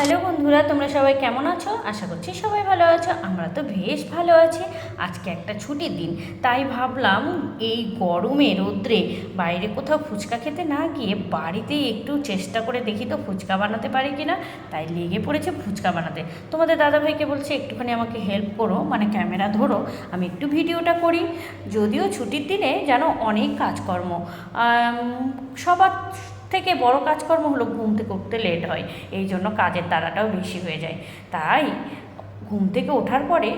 Hello বন্ধুরা, তোমরা সবাই কেমন আছো? আশা করছি সবাই ভালো আছো, আমরা তো বেশ ভালো আছি। আজকে একটা ছুটির দিন, তাই ভাবলাম এই গরমে রোদ্রে বাইরে কোথাও ফুচকা খেতে না গিয়ে বাড়িতেই একটু চেষ্টা করে দেখি তো ফুচকা বানাতে পারি কি না তাই লেগে পড়েছে ফুচকা বানাতে। তোমাদের দাদাভাইকে বলছে, একটুখানি আমাকে হেল্প করো মানে ক্যামেরা ধরো, আমি একটু ভিডিওটা করি। যদিও ছুটির দিনে যেন অনেক কাজকর্ম সবার থেকে বড় কাজকর্ম হলো ঘুম থেকে উঠতে লেট হয়। এই জন্য কাজের তাড়াটাও বেশি হয়ে যায়। তাই ঘুম থেকে ওঠার পরে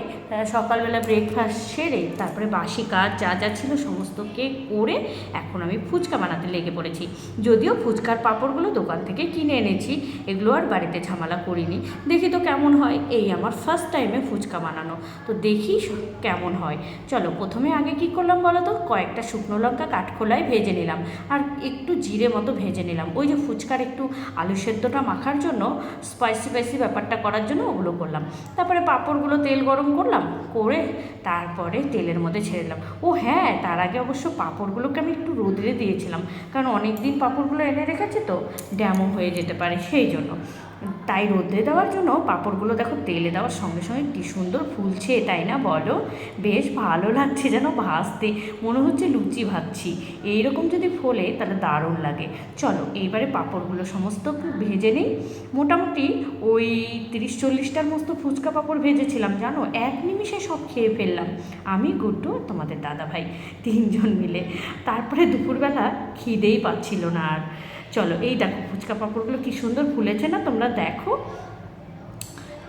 সকালবেলা ব্রেকফাস্ট সেরে তারপরে বাসি কাজ যা যা ছিল সমস্তকে করে এখন আমি ফুচকা বানাতে লেগে পড়েছি। যদিও ফুচকার পাঁপড়গুলো দোকান থেকে কিনে এনেছি, এগুলো আর বাড়িতে ঝামেলা করিনি। দেখি তো কেমন হয়, এই আমার ফার্স্ট টাইমে ফুচকা বানানো। তো দেখি কেমন হয়। চলো, প্রথমে আগে কি করলাম বলো তো? কয়েকটা শুকনো লঙ্কা কাঠখোলায় ভেজে নিলাম। আর একটু জিরে মতো ভেজে নিলাম। ওই যে ফুচকার একটু আলু সেদ্ধটা মাখার জন্য স্পাইসি স্পাইসি ব্যাপারটা করার জন্য ওগুলো করলাম। তারপরে পাঁপড়গুলো তেল গরম করলাম, করে তারপরে তেলের মধ্যে ছেড়ে দিলাম। ও হ্যাঁ তার আগে অবশ্য পাঁপড়গুলোকে আমি একটু রোদরে দিয়েছিলাম, কারণ অনেক দিন পাঁপড়গুলো এনে রেখেছে তো ড্যামো হয়ে যেতে পারে, সেই জন্য। তাই রোদ্রে দেওয়ার জন্য পাঁপড়গুলো দেখো তেলে দেওয়ার সঙ্গে সঙ্গে কী সুন্দর ফুলছে, তাই না বলো? বেশ ভালো লাগছে যেন ভাজতে মনে হচ্ছে লুচি ভাজছি। এইরকম যদি ফোলে তাহলে দারুণ লাগে। চলো এইবারে পাঁপড়গুলো সমস্ত ভেজে নিই। মোটামুটি ওই তিরিশ চল্লিশটার মতো ফুচকা পাঁপড় ভেজেছিলাম, জানো? এক নিমিষে সব খেয়ে ফেললাম। আমি, গুড্ডু, তোমাদের দাদা ভাই তিনজন মিলে। তারপরে দুপুরবেলা খিদেই পাচ্ছিল না আর। চলো, এই দেখো ফুচকা পাঁপড়গুলো কী সুন্দর ফুলেছে না, তোমরা দেখো।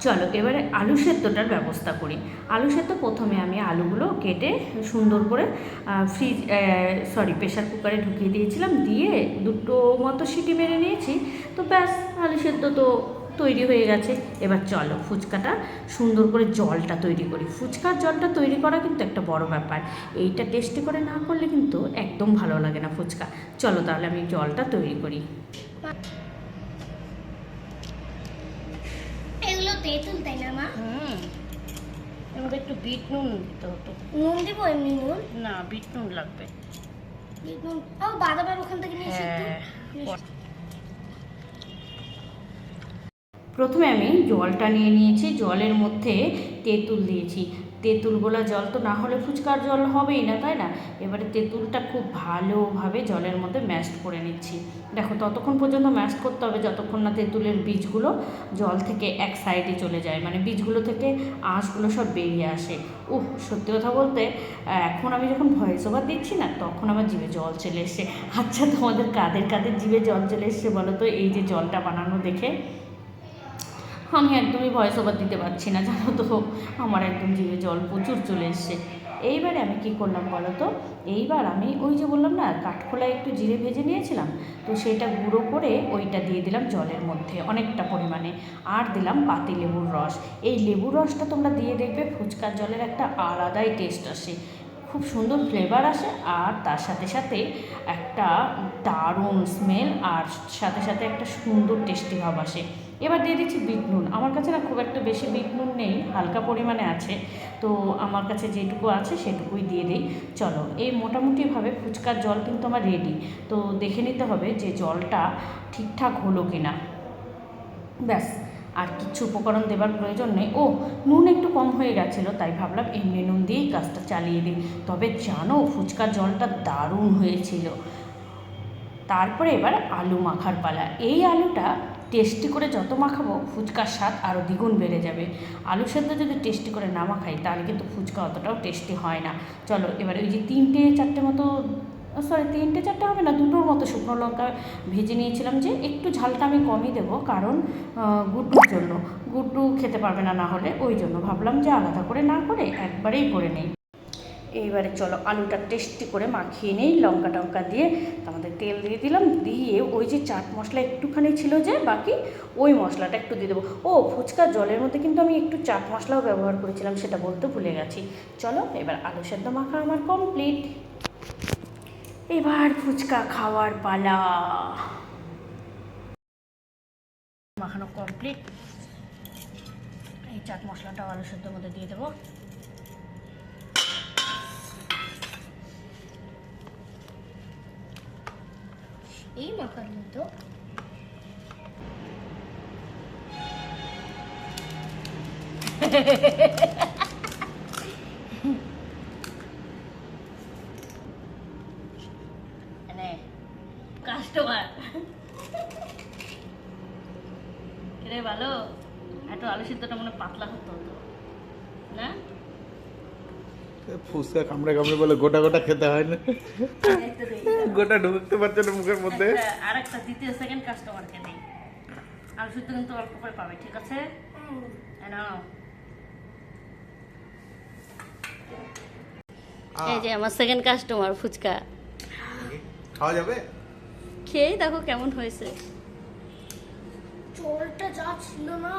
চলো, এবারে আলু সেদ্ধটার ব্যবস্থা করি। আলু সেদ্ধ প্রথমে আমি আলুগুলো কেটে সুন্দর করে ফ্রিজ সরি প্রেশার কুকারে ঢুকিয়ে দিয়েছিলাম, দিয়ে দুটো মতো সিটি মেরে নিয়েছি। তো ব্যাস, আলু সেদ্ধ তো তৈরি হয়ে গেছে। এবার চলো ফুচকাটা সুন্দর করে জলটা তৈরি করি। ফুচকার জলটা তৈরি করা কিন্তু একটা বড় ব্যাপার। এইটা টেস্টি করে না করলে কিন্তু একদম ভালো লাগে না ফুচকা। চলো তাহলে আমি জলটা তৈরি করি। এগুলো তেঁতুল তাই না মা? হুম। এর একটু বিট নুন দিতে হতো। নুন দিব এমনি নুন? না বিট নুন লাগবে। বিট নুন। ও বাদামের ওখান থেকে নিয়ে এসে একটু। হ্যাঁ প্রথমে আমি জলটা নিয়ে নিয়েছি, জলের মধ্যে তেঁতুল দিয়েছি। তেঁতুল গোলা জল তো না হলে ফুচকার জল হবেই না, তাই না? এবারে তেঁতুলটা খুব ভালোভাবে জলের মধ্যে ম্যাশড করে নিচ্ছি। দেখো, ততক্ষণ পর্যন্ত ম্যাশ করতে হবে যতক্ষণ না তেঁতুলের বীজগুলো জল থেকে এক সাইডে চলে যায় মানে বীজগুলো থেকে আঁশগুলো সব বেরিয়ে আসে। উহ সত্যি কথা বলতে, এখন আমি যখন ভয়েস ওভার দিচ্ছি না, তখন আমার জিভে জল চলে এসছে। আচ্ছা তোমাদের কাদের কাদের জিভে জল চলে এসছে বলো তো? এই যে জলটা বানানো দেখে। আমি একদমই ভয়েস ওভার দিতে পারছি না, জানো তো। আমার একদম জিভে জল প্রচুর চলে এসছে। এইবারে আমি কি করলাম বলো তো? এইবার আমি ওই যে বললাম না, কাঠখোলায় একটু জিরে ভেজে নিয়েছিলাম, তো সেটা গুঁড়ো করে ওইটা দিয়ে দিলাম জলের মধ্যে অনেকটা পরিমাণে। আর দিলাম পাতি লেবুর রস। এই লেবুর রসটা তোমরা দিয়ে দেখবে ফুচকার জলের একটা আলাদাই টেস্ট আসে। খুব সুন্দর ফ্লেভার আসে আর তার সাথে সাথে একটা দারুণ স্মেল আর সাথে সাথে একটা সুন্দর টেস্টি ভাব আসে। এবার দিয়ে দিচ্ছি বিট নুন আমার কাছে না খুব একটা বেশি বিট নুন নেই, হালকা পরিমাণে আছে। তো আমার কাছে যেটুকু আছে সেটুকুই দিয়ে দিই। চলো, এই মোটামুটিভাবে ফুচকার জল কিন্তু আমার রেডি তো দেখে নিতে হবে যে জলটা ঠিকঠাক হলো কি না ব্যাস। আর কিছু উপকরণ দেবার প্রয়োজন নেই। ও, নুন একটু কম হয়ে গেছিল, তাই ভাবলাম এমনি নুন দিয়েই কাজটা চালিয়ে দিই। তবে জানো, ফুচকার জলটা দারুণ হয়েছিল। তারপরে এবার আলু মাখার পালা। এই আলুটা টেস্টি করে যত মাখাবো, ফুচকার স্বাদ আরও দ্বিগুণ বেড়ে যাবে। আলু সেদ্ধ যদি টেস্টি করে না মাখাই, তাহলে কিন্তু ফুচকা অতটাও টেস্টি হয় না। চলো, এবার ওই যে তিনটে চারটে মতো সরি তিনটে চারটে হবে না? দুটোর মতো শুকনো লঙ্কা ভেজে নিয়েছিলাম যে একটু ঝালটা আমি কমই দেবো, কারণ গুড্ডুর জন্য। গুড্ডু খেতে পারবে না না হলে ওই জন্য। ভাবলাম যে আলাদা করে না করে একবারেই করে নেই। এইবারে চলো, আলুটা টেস্টি করে মাখিয়ে নিই, লঙ্কা টঙ্কা দিয়ে আমাদের তেল দিয়ে দিলাম, দিয়ে ওই যে চাট মশলা একটুখানি ছিল যে বাকি, ওই মশলাটা একটু দিয়ে দেবো। ও, ফুচকা জলের মধ্যে কিন্তু আমি একটু চাট মশলাও ব্যবহার করেছিলাম, সেটা বলতে ভুলে গেছি। চলো, এবার আলু সেদ্ধ মাখা আমার কমপ্লিট এবার ফুচকা খাওয়ার পালা। মাখানো কমপ্লিট এই চাট মশলাটা আলু সেদ্ধর মধ্যে দিয়ে দেবো। এই মাখার মতো নে কাস্টমার রে ভালো একটু আলু সিদ্ধটা মনে পাতলা হতো না? ফুচকা কামড়ে কামড়ে বলে গোটা গোটা খেতে হয় না। গোটা ঢুকতে পারছে না মুখের মধ্যে। একটা- আর একটা দ্বিতীয় সেকেন্ড কাস্টমারকে দিই আলু সিদ্ধ কিন্তু অল্প করে পাবে ঠিক আছে? এই নাও। এই যে আমার সেকেন্ড কাস্টমার ফুচকা। খাওয়া যাবে? খেয়েই দেখো কেমন হয়েছে। চোরটা যা ছিল না।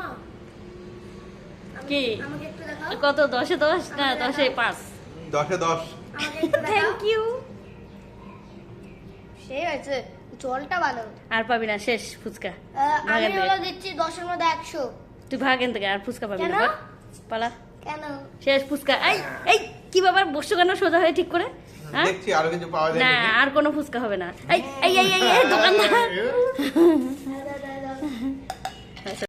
কি? আমাকে একটু দেখাও। কত? দশে দশ? না দশে পাঁচ। দশে দশ। থ্যাংক ইউ সেই হয়েছে। জলটা ভালো। আর পাবি না। শেষ ফুচকা। আমি হলো দিচ্ছি দশের মধ্যে একশো। তুই ভাগ থেকে আর ফুচকা পাবি না। পালা। কেন? শেষ ফুচকা। এই এই কি বাবা বসছো কেন? সোজা হয়ে ঠিক করে? হ্যাঁ? দেখছি আরও কিছু পাওয়া যায় না আর কোনো ফুচকা হবে না। এই এই এই দোকানদার।